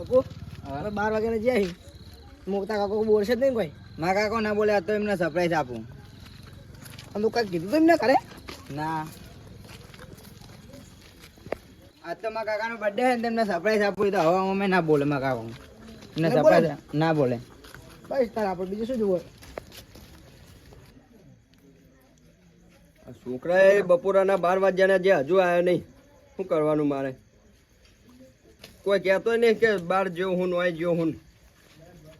પપ્પુ હવે બાર વાગ્યાને જઈ મોટા કાકો બોલશે જ નહીં કોઈ. મારા કાકો ના બોલે આ તો એમને સરપ્રાઈઝ આપું. તો કાંઈક કીધું તો એમને કરે ના. આજ તો મારા કાકાનો બર્થડે છે ને તેમને સરપ્રાઈઝ આપું. તો હવે અમે ના બોલે મારા કાકો. એમને ના બોલે? સરપ્રાઈઝ ના બોલે. બસ તાર આપણે બીજું શું જોવું આ છોકરાએ બપોરાના બાર વાગ્યાના જે હજુ આવ્યા નહીં. શું કરવાનું મારે? કોઈ કહેતો નહીં કે બાર જેવું હું નોય જેવું હું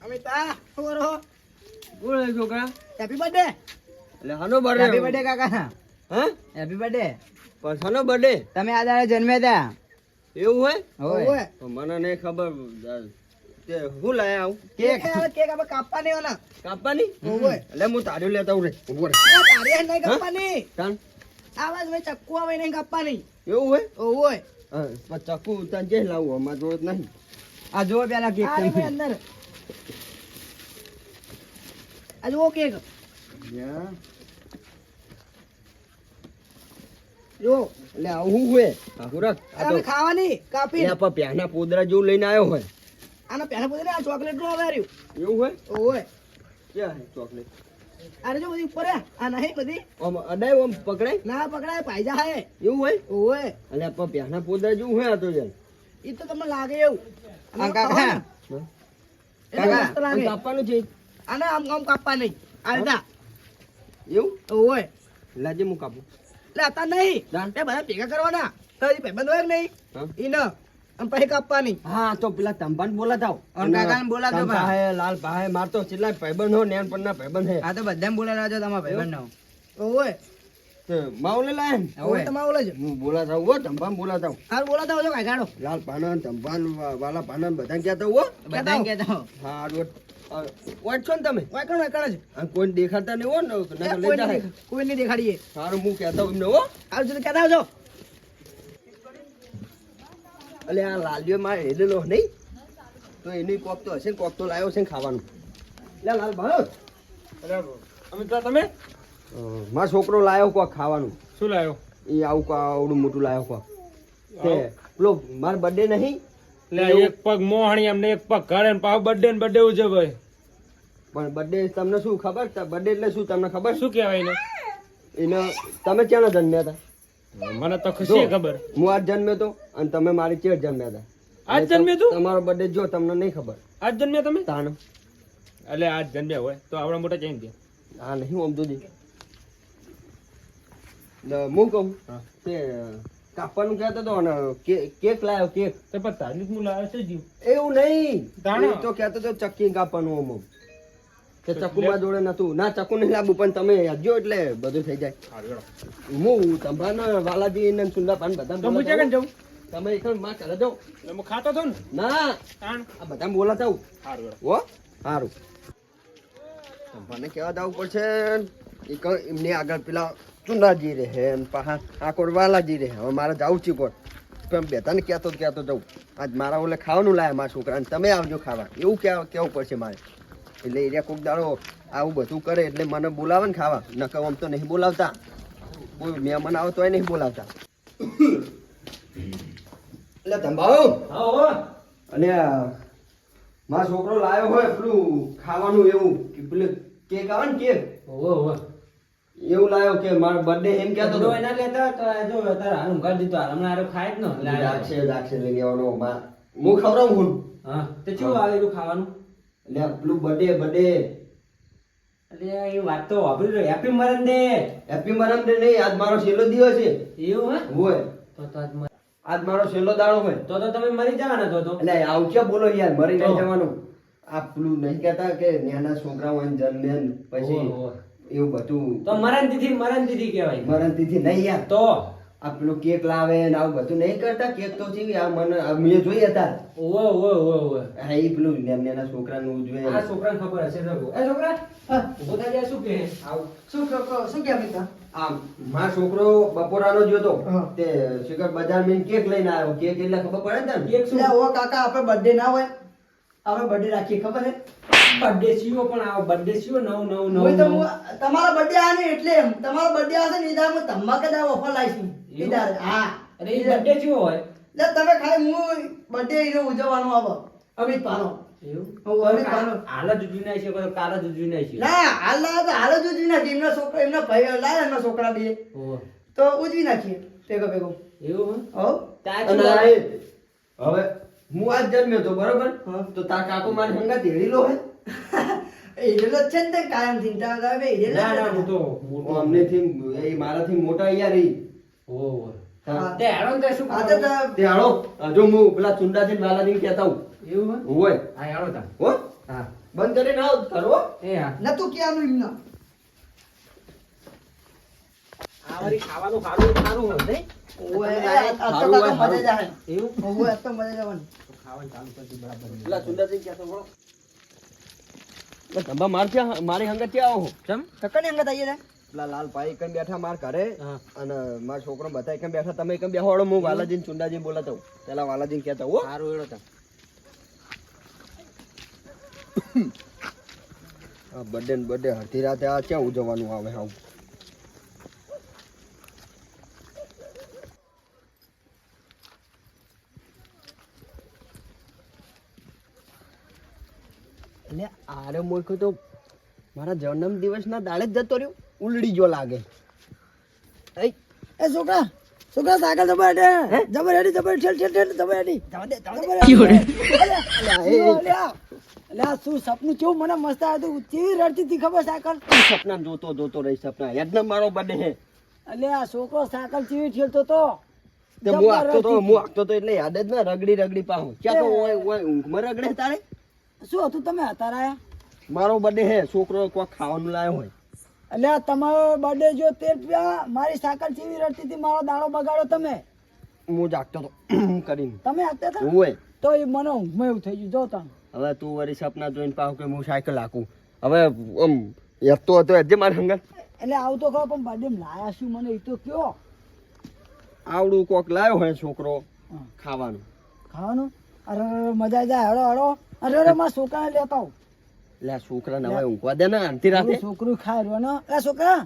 અમિતા ઓરો ગુડ કોણ છોકરા? હેપી બર્થડે એટલે હાનો હેપી બર્થડે બર્થડે કાકા હા? હેપી બર્થડે પણ હનો બર્થડે તમે આ દાડે જન્મ્યા હતા એવું હોય? હોય. તો મને નહીં ખબર તે હું લઈ આવું? કેક. કેક આપણે કાપવા નહીં વાના કાપવાની? હોય. એટલે હું તારું લેતા આવું રે ઊભો રે. એ તારી નહીં કાપવાની. આવાજ મેં ચક્કુ આવે નહીં કાપવાની. એવું હોય? હોય. હા ચક્કુ ઉતાર જે લાવું અમાર જોડે નહીં. આ જુઓ પેલા કેક અંદર. આ જુઓ કેક. જો એટલે આવું હોય હુરક આ ખાવાની કાપી આપણે પ્યાના પોદરા જેવું લઈને આવ્યો હોય. આના પહેલા ચોકલેટનું આવે રહ્યું. એવું હોય? ઓય. ક્યાં ચોકલેટ? અરે જો બધી ઉપર આ નહીં બધી. ઓમ અડાય ઓમ પકડાય? ના પકડાય પાયજા હે. એવું હોય? ઓય અલે આપણે પ્યાના પોદા જેવું હોય આ તો યાર. ઈ તો તમને લાગે એવું. આ કાકા? કાકા, કાપવાનું છે? આને આમ આમ કાપવા નહીં. આ રીતના એવું? ઓય લાજે હું કાપું. એટલે આતા નહીં. તે બધા ભેગા કરવાના. તો એ ભાઈબંધ હોય નહીં? ઈ ન. પછી કાપવાની હા તો પેલા તંબાન બોલાતાવ અને કાકાને બોલા દો ભાઈ. લાલ ભાઈ મારતો કેટલા ભાઈબંધ હો નેન પરના ભાઈબંધ હે. આ તો બધાને બોલાવ્યા છો તમારા ભાઈબંધનો ઓય તો માવલે લાય ઓય તમારે ઓલે જ હું બોલાતાવ ઓ તંબાન બોલાતાવ હાલ બોલા થાવ જો કાકાડો લાલ પાના તંબાન વાલા પાના બધા કહેતા હો. બધાને કહેતો હા આડવટ વાટ છો ને તમે? વાયકણ જ. કોઈ દેખાતા નહીં હો ને કોઈ નહીં દેખાડીએ. સારું હું કહેતા હું એમને હો. સુધી કહેતા આવજો. એટલે આ લાલીઓ માં હેલેલો નહીં. તો એની કોક તો હશે ને કોક તો લાવ્યો છે ને ખાવાનું. લે લાલ ભાઈ અમિતા તમે? મારો છોકરો લાવ્યો કોક ખાવાનું. શું લાવ્યો એ આવું કો આવડું મોટું લાવ્યો કોક. તે પેલો માર બર્થડે નહીં? લે એક પગ મોહણી એમને એક પગ ઘરે ને પાછો બર્થડે ને બર્થડે ઉજવે પણ બર્થડે તમને શું ખબર? બર્થડે એટલે શું તમને ખબર? શું કહેવાય ને એને તમે ક્યાં જન્મ્યા હતા? મને તો ખુશી ખબર. હું આજ જન્મ્યો તો અને તમે મારી ચેડ જન્મ્યા હતા આજ જન્મ્યો તું? તમારો બર્થડે જો તમને નહીં ખબર. આજ જન્મ્યા તમે? તાન એટલે આજ જન્મ્યા હોય તો આપણા મોટા ચેન્જ દે હા નહીં ઓમ સમજો હું કહું? તે કાપવાનું કહેતો હતો અને કેક લાવ્યો કેક. તે પણ તારી હું લાવ્યો છે જીવ એવું નહીં. તો કહેતો હતો ચક્કી કાપવાનું આમ કે ચક્કુમાં જોડે નતું ના ચકુ નહીં લાવવું પણ તમે યાદજો એટલે બધું થઈ જાય. હું તમારા વાલાજી ને સુંદા પાન બધા તો. તમે એક માં ખાતો હતો ને? ના. આ બધા બોલાતા હું. ઓ સારું તમને કેવા જવું પડશે એક એમની આગળ પેલા ચુંડાજી રહે પાહા આ કોડ વાલાજી રહે? હવે મારે જવું છે કોણ? પણ બેતાને કહેતો કહેતો જવું આજ મારા ઓલે ખાવાનું લાયા મારા છોકરાને. તમે આવજો ખાવા. એવું કેવું પડશે મારે. એટલે એરિયા કોક દાડો આવું બધું કરે એટલે મને બોલાવે ને ખાવા. નકર આમ તો નહીં બોલાવતા. કોઈ મહેમાન આવે તોય નહીં બોલાવતા. એટલે ધંભાવ અને મારા મારો છોકરો લાવ્યો હોય પેલું ખાવાનું એવું કે પેલું કેક આવે ને કેક? હો હો એવું લાવ્યો કે મારો બર્થડે એમ કહેતો હતો. એના લેતા તો આ જો તારે હાલ ઊંઘાડી દીધો. હાલ હમણાં આરો ખાય જ ન. રાખશે રાખશે લઈ લેવાનો. મા હું ખવડાવું હું? હા. તે ચેવું આવેલું ખાવાનું? એટલે પેલું બડે બર્થડે એટલે એ વાત તો વાપરી રહ્યો હેપી મરણ ડે હેપી મરણ ડે નહીં આજ મારો છેલ્લો દિવસ છે. એવું હે હોય. તો તો આજ આજ મારો છેલ્લો દાડો હોય. તો તો તમે મરી જવાના તો તો. એટલે આવું ક્યાં બોલો યાર મરી નહીં જવાનું. આ પેલું નહીં કહેતા કે નાના છોકરા હોય જન્મે પછી. એવું બધું. તો મરણ તિથિ મરણ તિથિ કહેવાય. મરણ તિથિ નહીં યાર. તો. આ પેલું કેક લાવે ને આવું બધું નહીં કરતા કેક તો ચીવી આ મને મેં જોઈ હતા. ઓવે ઓવે ઓવે ઓવે. હા એ પેલું નાના નાના છોકરાનું ઉજવે આ છોકરાને ખબર હશે તો એ છોકરા હા. ઊભો થઈ જાય શું કે આવું. શું કહો- કહો, શું કે મિત્ર? આમ મારો છોકરો બપોરાનો જ હતો. તે શિખર બજાર મેં કેક લઈને આવ્યો. કેક એટલે ખબર પડે ને? કેક શું? ઓ કાકા આપણે બર્થડે ના હોય. આપણે બર્થડે રાખીએ ખબર છે? બર્થડે સીવો પણ આવો બર્થડે સીવો નવ નવ હોય તો નવ. તમારો બર્થડે આ ને એટલે તમારો બર્થડે આવશે ને એ હું ધમાકેદાર ઓફર લાવીશું. એ હા અરે એ બર્થડે સીવો હોય? એટલે તમે ખાલી હું બર્થડે એને ઉજવવાનો આવો. અમિત પાનો છોકરા એમના ભાઈ લાયા છોકરા બે. તો ઉજવી નાખીએ ભેગો ભેગો. એવું અને હવે હું આજ જન્મ્યો તો બરોબર? હા. તો તાર કાકો મારી હંગાત હેડીલો હે એ જ છે ને કાયમથી તાર ના ના હું તો એ મારાથી મોટા અહીંયા ઈ ને તો એમના. ખાવાનું સારું સારું હોય ધંબા માર હંગાત ક્યાં આવો ચમ? કકડ અંગત આઈએ રે પેલા લાલભાઈ એકમ બેઠા માર ઘરે અને મારા છોકરો બધા એકમ બેઠા. તમે એકમ બેહોડો હું વાલાજીને ચુંડાજી બોલાતો. પેલા વાલાજીને કહેતા હો. સારું એડો તાન. આ બર્થડે ને બર્થડે હરતી રાતે આ ક્યાં ઉજવવાનું આવે આવું? એટલે આરે મૂર્ખ તો મારા જન્મ દિવસના દાડે જ જતો રહ્યો. ઉલડી જો લાગે. એ છોકરા છોકરા સાયકલ જબર હેડે જબર હેડી જબર ઠેલ ઠેલ ઠેલ જબર હેડી. જબર હેડી. અલ્યા, શું સપનું કેવું મને મસ્ત આવ્યું હતું કેવી રડતી હતી ખબર સાયકલ સપના જોતો જોતો રહી સપના. યજ્ઞ મારો બને હે. અલ્યા છોકરો સાયકલ ચીવી ઠેલતો તો? હું આખતો તો હું આખતો તો એટલે યાદ જ ના રગડી રગડી પાહું. ક્યાં તો ઓય ઓય ઊંઘમાં રગડે તારે? શું હતું તમે હતા રાયા મારો બર્થડે હે છોકરો કોઈ ખાવાનું લાયો હોય. અલ્યા તમારો બર્થડે જો તેર રૂપિયા મારી સાકર ચીવી રડતી હતી મારો દાડો બગાડો તમે. હું જાગતો તો કરીને. તમે જાગતા હતા? હોય. તો એ મને ઊંઘમાં એવું થઈ ગયું. જો તમે. હવે તું વળી સપના જોઈને પાહું કે હું સાયકલ હાકું. હવે આમ હેતો હતો હેજે મારે હંગત. એટલે આવું તો ખરો પણ બર્થડે લાયા શું મને? એ તો કયો. આવડું કોક લાયો હોય છોકરો ખાવાનું. ખાવાનું? અરે અરે, મજા જાય. હળો હળો. અરે અરે મારા છોકરાને લેતા આવું. એટલે છોકરા નવા ઊંઘવા દે ને આંતી રાતે. છોકરું ખાય રહ્યો ને. એ છોકરા.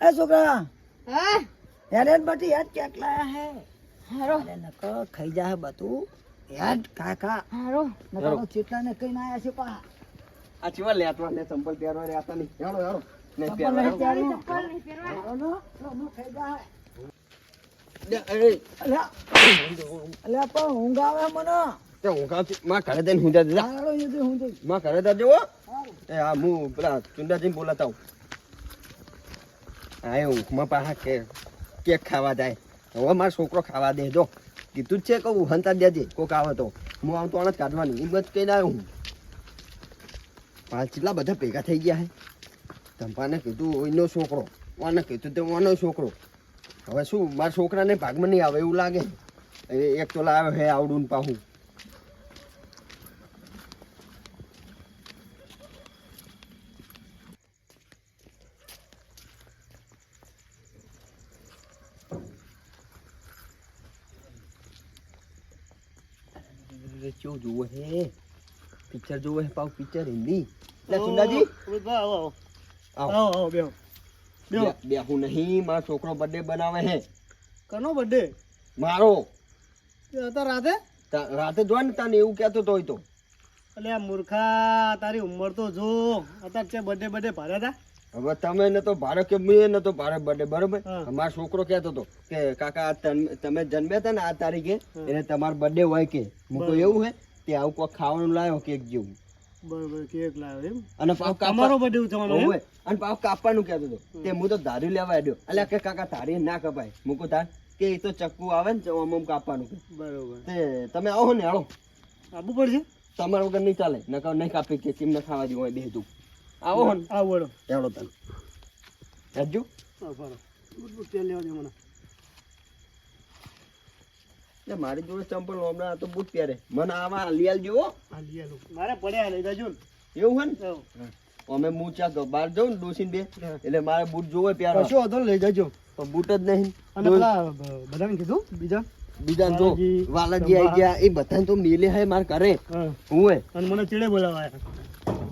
એ છોકરા. યાર યાર બટી યાર કેક લાયા હે? હારો. નકો ખાઈ જાય બધું. યાર કાકા. હારો. નકો ચેટલા ને કઈ ના આયા છે પા આ ચેવા લેટવા લે ચંપલ પહેરવા રહેતા નહીં. હેડો હેડો નહીં ચપ્પલ નહીં પહેરવા. પહેરવા. હારો ને, લો, લો, ખાઈ લે, એ, અલ્યા અલ્યા પણ ઊંઘ આવે મને. તે માં ઘરે એ તો હું તો માં ઘરે તા જવો એ હા હું પેલા ચુંડાજીને બોલાતા હું હા એ ઊંઘમાં પાછા કે કેક ખાવા જાય. હવે મારો છોકરો ખાવા દે જો. કીધું જ છે કહું હંતા દેજે કોક આવે તો. હું આવું તો આને જ કાઢવાની એમ જ કહીને આવ્યો હું. પાંચ કેટલા બધા ભેગા થઈ ગયા હે. ધંપાને કીધું એનો છોકરો. ઓને કીધું તે ઓનો છોકરો. હવે શું મારા છોકરાને ભાગમાં નહીં આવે એવું લાગે. એક તો લાવ્યો હે આવડું ને પાહું. કેવું જોવે હે? પિક્ચર જોવે હે પાવ પિક્ચર હિન્દી લે સુંદાજી. આવો બે- બેહું નહીં મારો છોકરો બર્થડે બનાવે હે. કનો બર્થડે મારો. રાતે? રાતે જો ને તને એવું કહેતો તો તો. એટલે મૂર્ખા તારી ઉંમર તો જો. અત્યારે છે બર્થડે બર્થડે ભર્યા હતા. હવે તમે ને તો ભારે કે મેં ને તો ભારે બર્થડે બરોબર? હા. મારો છોકરો કહેતો તો કે કાકા તમે જન્મ્યા હતા ને આ તારીખે એટલે તમારો બર્થડે હોય કે. મૂકો એવું હે? તે આવું કોઈ ખાવાનું લાવ્યો કેક જેવું. બરોબર કેક લાવ્યો એમ? અને પાવ બર્થડે ઉજવવાનો એમ? અને પાવ કાપવાનું કહેતો હતો તે હું. તો ધારી લેવા આડ્યો એટલે કે કાકા તારી ના કપાય. મૂકો તાર કે એ તો ચક્કુ આવે ને આમ કાપવાનું બરોબર. તે તમે આવો ને હાલો. આપવું પડશે? તમારા વગર નહીં ચાલે. નકર નહીં કાપી કે કેમ ન ખાવા દેવું હોય બે તું આવો ને. આવું વળો હેડો તને. મને. મારી જોડે ચંપલ હમણાં આ તો બૂટ પહેરે. મને આવા લિયાલ જેવો. મારે પડ્યા લઈ જજો એવું હે. ને અમે મૂચા તો બહાર જવું ને ડોસીને બે. એટલે મારે બૂટ જોવે પ્યારો કશો હતો લઈ જજો. પણ બૂટ જ નહીં અને પેલા બધાને કીધું બીજા? બીજા જો વાલાજી, આવી ગયા. એ બધાને તો મેલે હે માર કરે હે. અને મને ચીડે બોલાવાયા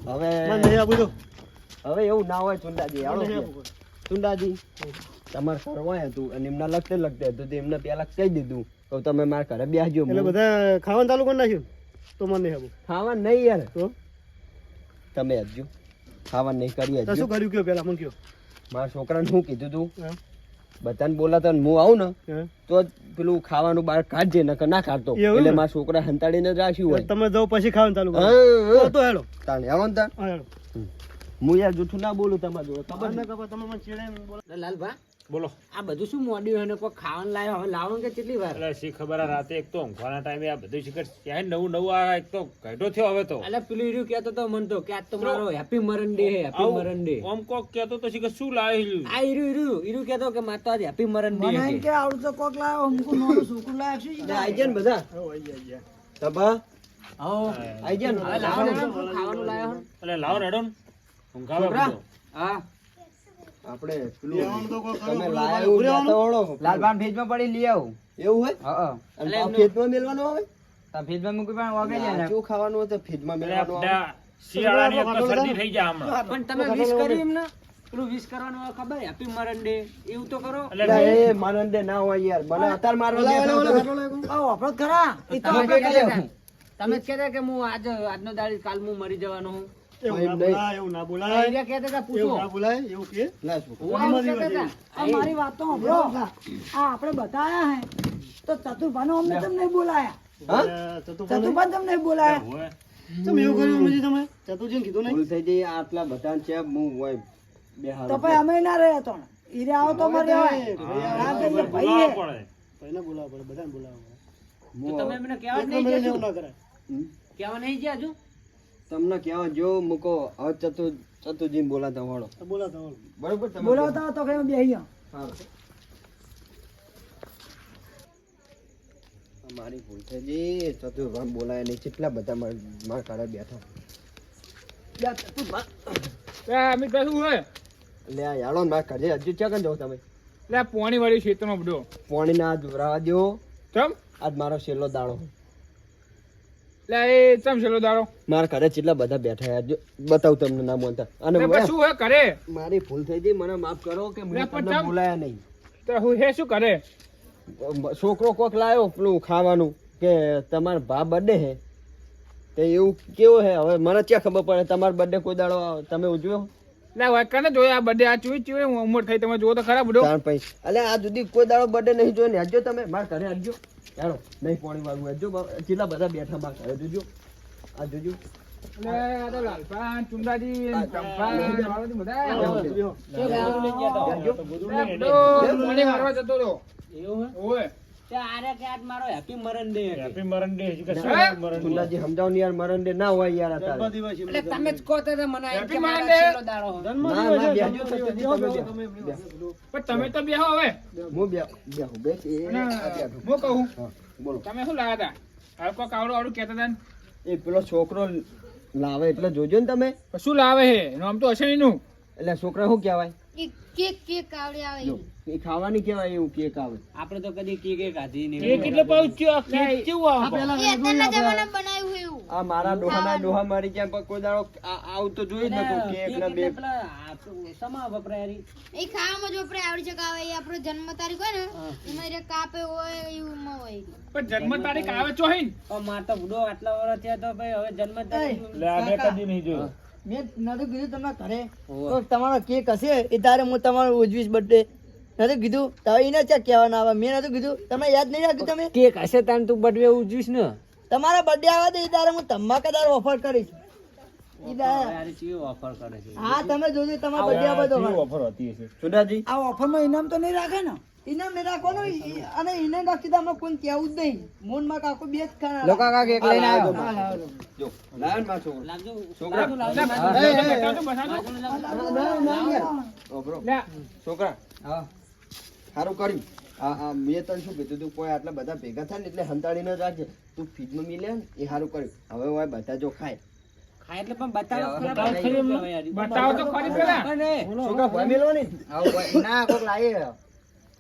હવે મને આપું તો. હવે એવું ના હોય ચુંડાજી. આપું. ચુંડાજી તમારે ફરવાય હતું અને એમના લગતે લગતે હતું એમને પેલા કહી દીધું તો તમે મારા ઘરે બેસજો એટલે બધા ખાવાનું ચાલુ કરી નાખ્યું? તો મને હેવું ખાવા નહીં યાર. તો? તમે આપજો. ખાવા નહીં કરી શું કર્યું કયો પેલા મને કયો. મારા છોકરાને શું કીધું તું. બધાને બોલાતા ને હું આવું ને તો પેલું ખાવાનું બહાર કાઢજે નકર ના કાઢતો એટલે મારા છોકરા હંતાડીને જ રાખ્યું હોય. તમે જાઓ પછી ખાવાનું ચાલુ કરો. તો હેલો તાણે આવો ને તાણ. હું યાર જૂઠું ના બોલું તમારા જોડે ખબર ને? ને ખબર તમે મને ચીડે બોલો લાલભા બોલો. આ બધું શું મોડ્યું અને કોઈ ખાવાનું લાવ્યો હવે લાવવાનું કે કેટલી વાર? એટલે શી ખબર આ રાતે એક તો ઊંઘવાના ટાઈમે આ બધું શીખર ક્યાંય નવું નવું આ એક તો ઘટો થયો હવે તો. એટલે પેલું ઈર્યું કહેતો તો મન તો કે આ તો મારો હેપી મરણ ડે હે હેપી મરણ ડે ઓમ કોક કહેતો તો શીખર શું લાવી આ ઈર્યું હીરું ઈર્યું કહેતો કે માર તો આજ હેપી મરણ ડે મને કે આવડું તો કોક લાવ્યો અમુક નોનો છોકરું લાવ્યો શું આઈ ગયા ને બધા. હો આઈ ગયા, તબા. આવો આઈ ગયા હવે ને. લાવવાનું ખાવાનું લાવ્યો એટલે લાવો હેડો ઊંઘાવા બધો. હા. આપણે પેલું તમે લાયા એવું લાલબાન પડી લઈ આવું. એવું હોય? હા અને મેલવાનું મૂકી પણ વાગે જાય શું ખાવાનું હોય તો મેલવાનું શિયાળાની એક શરદી થઈ જાય હમણાં પણ તમે વિશ કર્યું એમને? પેલું વિશ કરવાનું ખબર? હેપી મરણ ડે એવું તો કરો. એટલે ના હોય યાર. મને અત્યારે મારવા ખરા એ તો તમે કહેતા કે હું આજ આજનો દાડી કાલ હું મરી જવાનો હું? એવું ના બોલાય એવું ના બોલાય. એરિયા કહેતા હતા એવું પૂછો ના બોલાય એવું કે? ના શું હું આવું કહેતા હતા. આ મારી વાત તો સાંભળો. આ આપણે બતાયા હે. તો ચતુર્ભાનો અમને તમને બોલાયા? હા? ચતુર્ભાન તમને બોલાયા? તમે એવું કર્યું તમે? ચતુર્જીને કીધું નહીં? થઈ જઈ આટલા બધા છે હું હોય તો પછી અમે ના રહ્યા તો ઈરે આવો તો. ભાઈ ભાઈને બોલાવવા પડે બધાને તમે એમને કહેવા નહીં. કહેવા નહીં ગયા હજુ? તમને કહેવા જો મૂકો. હવે ચતુ ચતુજી બોલાતા વાળો. તો બોલાવતા હોય. બરોબર તમે બોલાવતા તો કઈ બેહી જાઓ. હા. મારી ભૂલ થઈ ગઈ. ચતુર્ભાઈ બોલાય નહીં. કેટલા બધા માર- માર કાળા બેઠા. અમિત ભાઈ શું હોય? લે યાળો માર મારા હજુ ક્યાં જાવ તમે? એટલે આ પોણી વાળી ખેતરમાં બધો. પાણી ના દોરાવા દો ચમ? આજ મારો છેલ્લો દાડો. એટલે એ ચમ છેલ્લો દાડો? મારા ઘરે કેટલા બધા બેઠા યાર જો બતાવું તમને ના બોલતા અને શું કરે મારી ભૂલ થઈ ગઈ મને માફ કરો કે મેં પણ તમને બોલાયા નહીં. તો હું હે શું કરે છોકરો કોક લાવ્યો પેલું ખાવાનું કે તમારો ભા બર્થડે હે તે એવું કેવું હે હવે મને ક્યાં ખબર પડે તમારો બર્થડે કોઈ દાડો તમે ઉજવ્યો? એટલે વાયકાને જોયા આ બધે આ ચૂઈ ચૂઈ હું ઉમર થઈ તમે જુઓ તો ખરા બધો. તાણ પછી અલે આ જુદી કોઈ દાડો બર્થડે નહીં જોયો ને હજો તમે મારા ઘરે હજો ચાલો નહીં પોણી વાળું હજો કેટલા બધા બેઠા મારા ઘરે જોજો. આ જોજો. ચંપા. તમે તો બેહો. પણ તમે તો બેહો હવે. હું કહું? બોલો. તમે શું લાવ્યા હતા? આવડું આવડું હતા એ પેલો છોકરો લાવે એટલે જોજો ને તમે. શું લાવે હે? નામ તો હશે એનું. એટલે છોકરા શું કહેવાય? કેક કેક આવડે આવે એ ખાવાની કેવાય એવું કેક આવે. આપણે તો કદી કેક એ ખાધી નહીં. એ કેટલે પહોંચ્યો કેવું આવે? એ અત્યારના જમાનામાં બનાવ્યું એવું. આ મારા ડોહાના ડોહા મારી ક્યાં પર કોઈ દાડો આ- આવું તો જોઈ જ નતું કેક ને બે સમા વપરાયરી એ ખાવામાં જ વપરાય આવડી શકે આવે. એ આપણો જન્મ તારીખ હોય ને એમાં એ કાપે હોય એવું હોય. પણ જન્મ તારીખ આવે ચોહીન પણ માર તો બુડો આટલા વર્ષ થયા તો ભાઈ હવે જન્મ તારીખ લે આ મેં કદી નહીં જોયું. મેં નતું કીધું તમને ઘરે. તો તમારો કેક હશે એ તારે હું તમારો ઉજવીશ બર્થડે નતું કીધું? તમે એને ચેક કહેવાના આવે? મેં નતું કીધું. તમે યાદ નહીં રાખ્યું તમે? કેક હશે તારે તું બર્થડે ઉજવીશ ને? તમારા બર્થડે આવે તો એ તારે હું ધમાકેદાર ઓફર કરીશ. હા તમે જોજો તમારા બર્થડે આવે તો ઓફર હતી આ ઓફરમાં ઇનામ તો નહીં રાખે ને? ઇનામ નહીં રાખવાનું અને ઇનામ રાખી તો આમાં કોઈ જ નહીં. મોનમાં કાકો બે જ ખાના લોકો કાકા કેક લઈને આવ્યો. જો લાવ્યો ને છોકરો. લાગજો છોકરા બતાવજો, બતાવજો. ઓબરો. લે, છોકરા. હા. સારું કર્યું. આ આ મેં તને શું કીધું તું કોઈ આટલા બધા ભેગા થાય ને એટલે હંતાડીને ના રાખજે. તું ફીડમાં મિલે ને એ સારું કર્યું. હવે હોય બધા જો ખાય. ખાય એટલે પણ બતાવો તો ખરી પેલા. છોકરા ના? કોક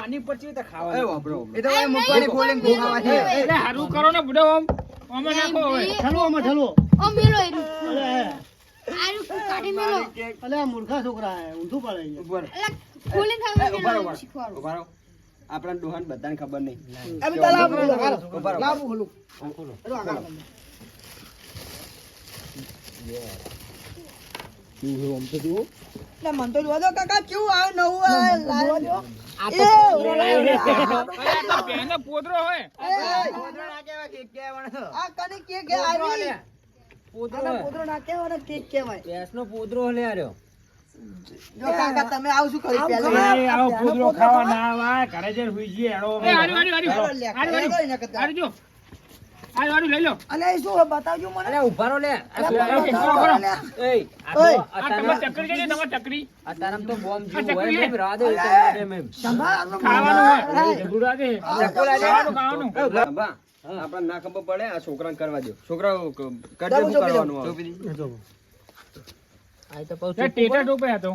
તો તો વાપરો તો આ તો આપણા તું તો એ તો તું તું તો તો તો ખોલીને છે એટલે હારું કરો ને બુડો ઓમ ઓમ નાખો હવે. મેલો એનું આરું કાઢી મેલો. અલે મૂર્ખા છોકરા હે, ઊંધું પાડે ઉપર ખોલીને ખાવા ડોહાને બધાને ખબર નહીં. લાવો, લાવો. એટલે મને તો જોવા દો કાકા કેવું આવે નવું આવે લાવ્યો. એ, અરે તો બેનો પોદરો હોય. પોદરો ના કહેવાય, કેક કહેવાનો. આ કને કેક એ આવી આના પોદરો ના કહેવાય કેક કહેવાય. ભેંસનો પોદરો લે આર્યો જો કાકા તમે આવું શું? આવો પૂતળો ખાવા? ના આવે. ઘરે જઈને હુઈ જઈએ જો હારું હારું લઈ લો. અલે શું બતાવજો મને. અરે ઉભારો લે. આ કે- તો- બોમ્બ હોય ખાવાનું ખાવાનું ખાવાનું. ના ખબર પડે આ છોકરાને કરવા દો છોકરા કરજે જાઓ, કરવાનું આ તો પાછું ટેટા ટોપે હતો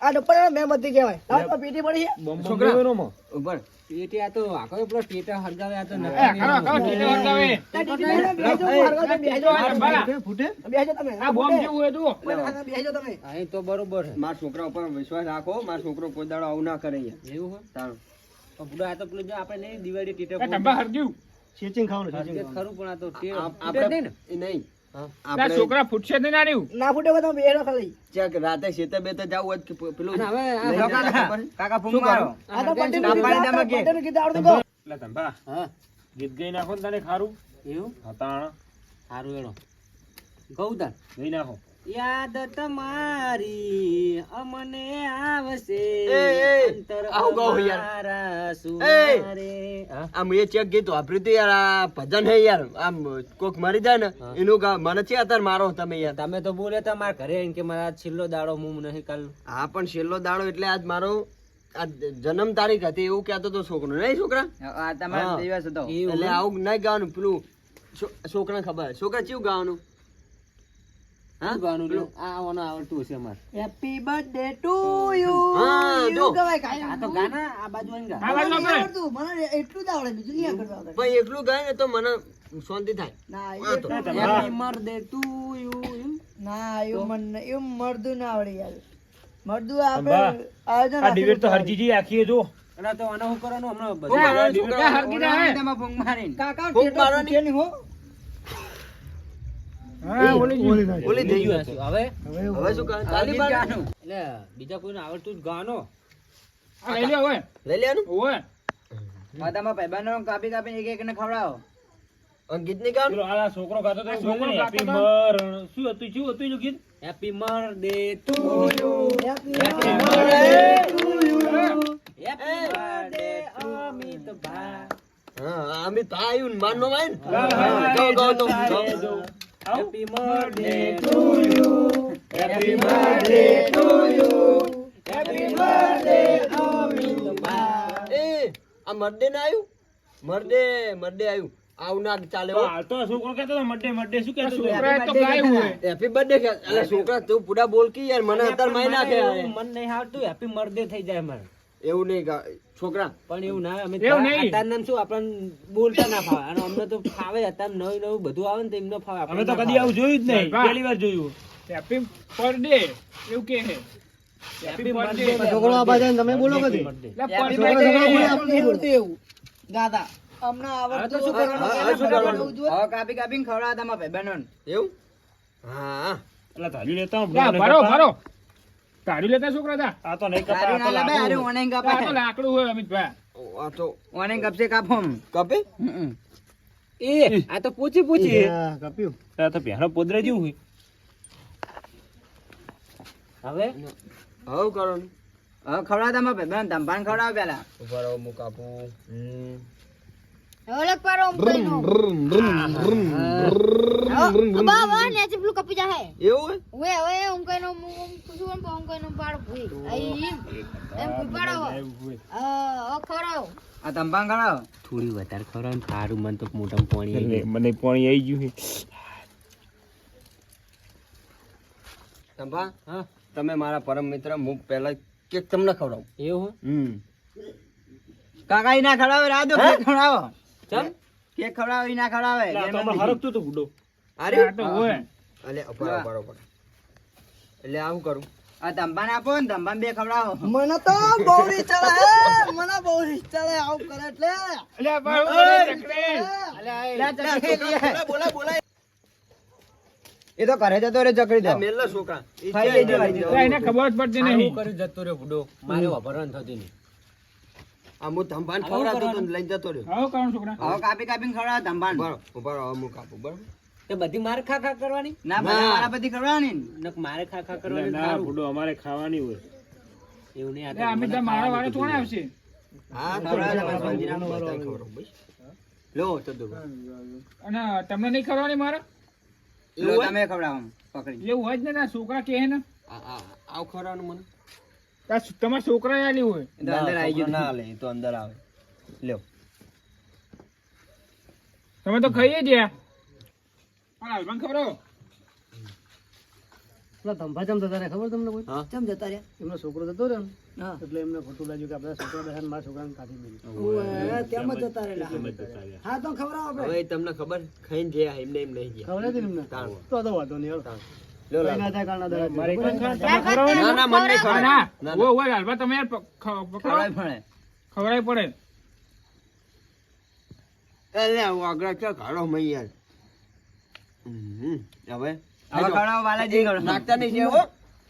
આ ડબ્બા મેં બધી કહેવાય. લાવો, તો પીટી પડી છે. છોકરા. ઉભર પેટી આ તો આખો પેલો પેટે હરગાવે આ તો અહીં તો બરોબર છે. મારા છોકરા ઉપર વિશ્વાસ રાખો માર છોકરો કોઈ દાડો આવું ના કરે એવું હોય? તારું બુડા આ તો પેલું જો આપણે નહીં દિવાળી ટીટે હરગ્યું શેચીને ખાવાનું, ખરું પણ આ તો આપણે નહીં. આપણે છોકરા ફૂટશે નહીં નાર્યું ના ફૂટે તો તમે ખાલી. ચેક રાતે શેતે બેતે જવું હોય પેલું હવે કાકા- ખબર છે? કાકા ફૂંક શું મારો. આ તો પટ્ટીનું ના ગીત પાડી આ તો દે કે. પટ્ટીનું ગીત આવડતું તો. એટલે તંબા હા. ગીત ગઈ નાખો ને તને ખારું? એવું? હતાણ. સારું ગૌદાન ગઈ નાખો. યાદ તમારી અમને આવશે? આમ એ ચેક ગીત વાપર્યું હતું યાર આ ભજન હે યાર. આમ કોક મરી જાય ને એનું ગા મને છે અત્યારે મારો તમે યાર. તમે તો બોલે તમારા ઘરે આવીને કે મારા છેલ્લો દાડો હું નહીં કાલ હા પણ છેલ્લો દાડો એટલે આજ મારો આ જન્મ તારીખ હતી એવું કહેતો તો છોકરો નહીં છોકરા? આ તમારો દિવસ હતો. એટલે આવું નહીં ગાવાનું પેલું છો- છોકરાને ખબર. છોકરા ચેવું ગાવાનું શું ગાવાનું લ્યો? આ આવવાનું આવડતું હશે અમારે Happy birthday to you. હા, જો. એવું કહેવાય કાકા. આ તો ગાના આ બાજુ આ બાજુ મને નહીં આપણે. આવડતું. મને એટલું જ આવડે બીજું નહીં આવડતું પણ એકલું ગાય ને તો મને શાંતિ થાય ના હા એવું મને એવું મરદું ના આવડે યાર મરદું. આપણે આયોજન આ ડિબેટ તો હરજીજી આખી જો અને તો આને શું કરવાનું હમણાં બધું મારીને. કાકા મારવાની? હો બીજા કોઈને આવડતું જ ગાનો. લઈ લ્યો હવે. લઈ લેવાનું? ઓય આ તમારા કાપી કાપીને એક એકને ખવડાવો. અને ગીત નહીં આ છોકરો ગાતો તો છોકરો તો. મરણ. શું હતું શું હતું એનું ગીત? Happy birthday to you Happy happy birthday Amit ભાઈ હા. અમિત ભાઈ આવ્યું ને માનનો ને? હા, ગાઓ, ગાઓ તો. હા, birthday to you. Happy birthday to you. Happy birthday ભાઈ એ આ મરડે ને આવ્યું મરડે મરડે આવ્યું આવું ના ચાલે તો હાલ તો છોકરો કહેતો હતો મડે મડે શું કહેતો હતો? તો ગાયું હોય. હેપી બર્થડે કે અલે છોકરા તું પૂરા બોલ કે યાર મને અત્યારે માઈ નાખે મન નહીં આવતું હેપી મરડે થઈ જાય મારે. એવું નહીં છોકરા. પણ એવું ના અમે. અત્યારના શું? આપણને બોલતા ના ફાવે. અને અમને તો ફાવે અત્યારે નવું નવું બધું આવે ને તો એમને ફાવે. અમે તો કદી આવું જોયું જ નહીં. પહેલી વાર જોયું. હેપી ડે એવું કે છે. Happy birthday. બર્થડે છોકરો આ બાજુ તમે બોલો કદી? એવું. દાદા અમને આવડતું શું કરવાનું? હવે શું કરવાનું? હવે કાપી કાપીને ખવડાવો ભાઈ ભાઈબંધોને. એવું? હા. એટલે તારી લેતા હું ભરો ભરો. તારી લેતા છોકરા તા? આ તો નહીં કપા, આ તો ભાઈ, લાકડું. ઓને આ તો લાકડું હોય અમિતભાઈ આ તો ઓને કપશે કાપો? કપે એ આ તો પૂછી પૂછી. કપ્યું. કાપ્યું. આ તો પહેરો પોદરા જેવું હોય. હવે? હવ કરો હવે ખવડાવો તમારા ભાઈબંધ ધંભાને ખવડાવ પેલા. ઊભા રહો મુકાપું હમ. પેલું આ તંબાંગ ગણાવો થોડી વધારે ખરો સારું મને તો મોઢામાં પાણી મને પાણી આવી ગયું તંબા હા તમે મારા પરમ મિત્ર હું પહેલા કેક તમને ખવડાવું એવું હમ કાકા ના ખવડાવે રાજો ખવડાવો ચમ? કેક ખવડાવો ના ખવડાવે? એટલે તો બુડો અરે હોય. અલે આવું કરું. આ તંબાને આપો ને તંબાને બે ખવડાવો. મને તો બહુરી ચડે મને બહુરી ચડે આવું કરે એટલે. બોલે. બોલા એ તો ઘરે જતો રે ચકડી દે મેલ્લો છોકરા. એને ખબર જ પડતી નહીં. કરી જતો રે બુડો મારે વાપરવાનું થતી નહીં. હું ધંભાન ખવડાવતો તો લઈ જતો રહ્યો. આવો કારણ છોકરા. આવો કાપી કાપીને ખવડાવ ધંભાન. બરો ઊભા રહો હું કાપું બરાબર? એ બધી મારે ખા ખા કરવાની? ના બધા મારા બધી કરવાની ને. મારે ખા ખા કરવાની ના ભૂડો અમારે ખાવાની હોય. એવું નહીં આ અમે તો મારા વાળે ખાવાનું કોણ આવશે. હા ખવડાવ બસ. લો ચંદુભાઈ. અને તમને નહીં ખવડાવવાની મારે? લો, તમે ખવડાવો પકડી. એવું હોય જ ને ના છોકરા કહે ને. આવ ખવડાવવાનું મને. તમારા છોકરા આલી હોય? અંદર આવી ગયું ના લે તો અંદર આવે. લ્યો. તમે તો ખાઈએ ગયા પણ હાલમાં ખવડાવો ધંભા ચમ જતા રહ્યા ખબર તમને કોઈ? ચમ જતા રહ્યા? એમનો છોકરો જતો રહ્યો ને. એટલે એમને ખોટું લાગ્યું કે આપણા છોકરા બેઠા મારા છોકરાને કાઢી દીધું. તેમ જ જતા રહેલા. હા તો ખબર આપણે. હવે તમને ખબર? ખાઈને ગયા એમને એમ નહીં ગયા. ખબર હતી ને એમને. તો તો વાંધો નહીં હેડો. લો કઈ લાલ. ના થાય કાલના દાડા મારે જેવું. ના ના મને નહીં હા, ખવડાવ. ના ઓ ઓય હાલમાં તમે યાર પ- ખ- પકડો. ખવડાવી પડે. હવે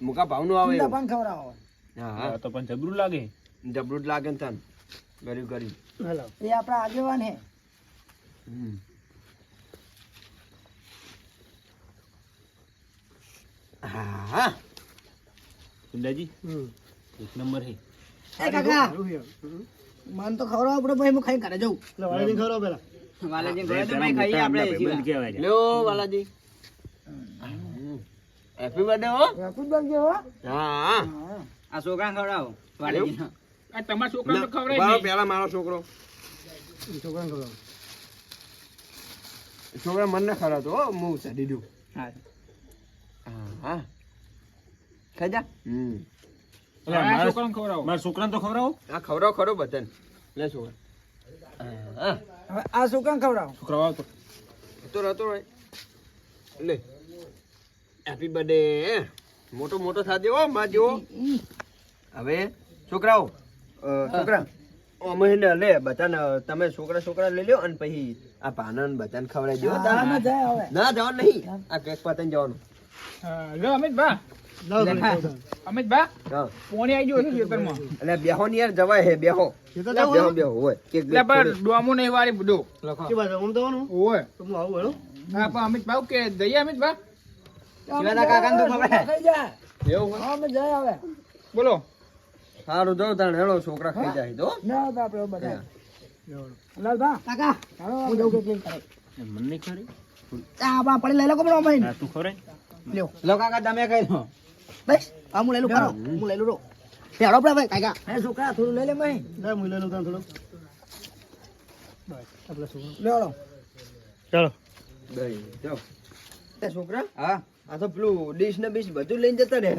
મુકા ભાવનું આવે પણ ખવડાવો. હા હા. તો પણ જબરું લાગે. જબરું લાગે ને તન. કર્યું ગરીબ હાલો. એ આપણા આગેવાન હે. હમ. હા હા એક નંબર હે. એ કાકા મન તો ખવડાવો આપણે ભાઈ હું ખાઈ ઘરે જવું એટલે ખવડાવો પેલા બાલાજી બે તો ભાઈ ખાઈએ આપણે એમના કહેવાય છે. વાલાજી. હેપી બર્થડે હો. રાખું જ હો. હા. હા આ છોકરાને ખવડાવો બાલાજી આ તમારા છોકરા તો ખવડાવી નહીં. પેલા મારો છોકરો. છોકરા ખવડાવો. છોકરા મને ખરાતો હો હું સડી દઉં હા. ખાઈ જા. હમ. મારા- છોકરાને ખવડાવો. મારા છોકરાને તો ખવડાવો. આ ખવડાવો ખરો બધાને. લે છોકરા. હવે આ છોકરાને ખવડાવો. છોકરાઓ આવતો. તો રહેતો હોય લે. હેપી બર્થડે મોટો મોટો થાજે હો માં જેવો. હવે છોકરાઓ છોકરા અમે લે બધાને તમે છોકરા છોકરા લઈ લ્યો અને પછી આ પાનન બધાને ખવડાવી દો આમાં જાય હવે. ના જવાનું નહીં. આ કેક પતંગ જવાનું. લો અમિત બા પોણી આવી ગયો ખેતરમાં? એટલે બેહો ને યાર જવાય હે બેહો. બેહો બેહો હોય. ડોમો નહીં વાળી બધો હું પણ અમિત ભાવ કે જઈએ અમિત બોલો. સારું જો તાણ હેડો છોકરા ખાઈ જાય તો ના તો આપણે બધા. લાલભા કાકા હાલો હું જઉં કે ક્લિક કરે મને ખરી. લો તું ખવડાય લો કાકા તમે કહી દો બસ આ હું લઈ લઉં કરો હું લઈ લઉં રો પેડો આપણે ભાઈ કાકા હે છોકરા થોડું લઈ લે મહિન જા હું લઈ લઉં તને થોડું બસ આપણા છોકરા લેવડો ચાલો દહીં જાઓ તે છોકરા હા આ તો પેલું ડીશ ને બીશ બધું લઈને જતા રહે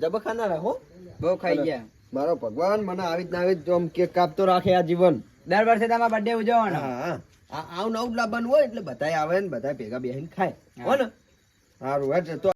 જબખાના રાખો બહુ ખાઈ ગયા મારો ભગવાન મને આવી જ ના આવી જ આમ કેક કાપતો રાખે આ જીવન દર વર્ષે તમારા બર્થડે ઉજવવાનો હા આવું નવું લાવવાનું હોય એટલે બધાય આવે ને બધાય ભેગા બેહીને ખાય હો ને સારું હે તો